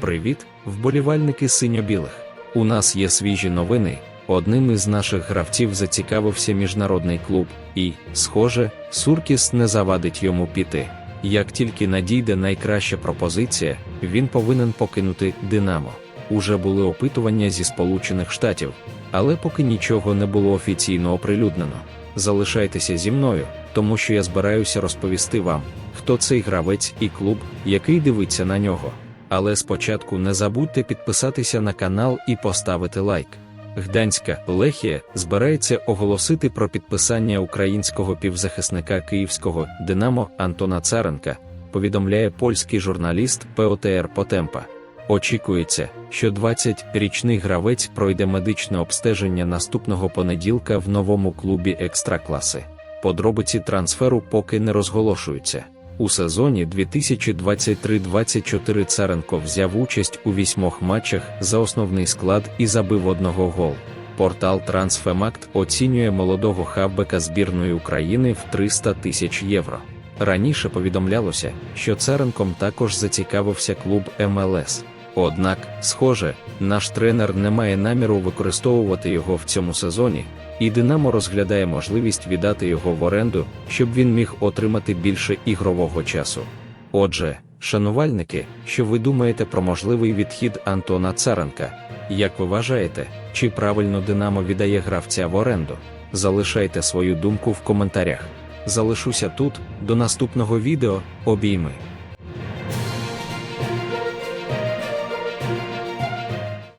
Привіт, вболівальники синьо-білих. У нас є свіжі новини. Одним із наших гравців зацікавився міжнародний клуб, і, схоже, Суркіс не завадить йому піти. Як тільки надійде найкраща пропозиція, він повинен покинути Динамо. Уже були опитування зі Сполучених Штатів, але поки нічого не було офіційно оприлюднено. Залишайтеся зі мною, тому що я збираюся розповісти вам, хто цей гравець і клуб, який дивиться на нього. Але спочатку не забудьте підписатися на канал і поставити лайк. Гданська Лехія збирається оголосити про підписання українського півзахисника київського Динамо Антона Царенка, повідомляє польський журналіст ПОТР Потемпа. Очікується, що 20-річний гравець пройде медичне обстеження наступного понеділка в новому клубі екстракласи. Подробиці трансферу поки не розголошуються. У сезоні 2023-24 Царенко взяв участь у вісьмох матчах за основний склад і забив одного гол. Портал Трансфемакт оцінює молодого хавбека збірної України в 300 тисяч євро. Раніше повідомлялося, що Царенком також зацікавився клуб МЛС. Однак, схоже, наш тренер не має наміру використовувати його в цьому сезоні, і Динамо розглядає можливість віддати його в оренду, щоб він міг отримати більше ігрового часу. Отже, шанувальники, що ви думаєте про можливий відхід Антона Царенка? Як ви вважаєте, чи правильно Динамо віддає гравця в оренду? Залишайте свою думку в коментарях. Залишуся тут, до наступного відео, обійми.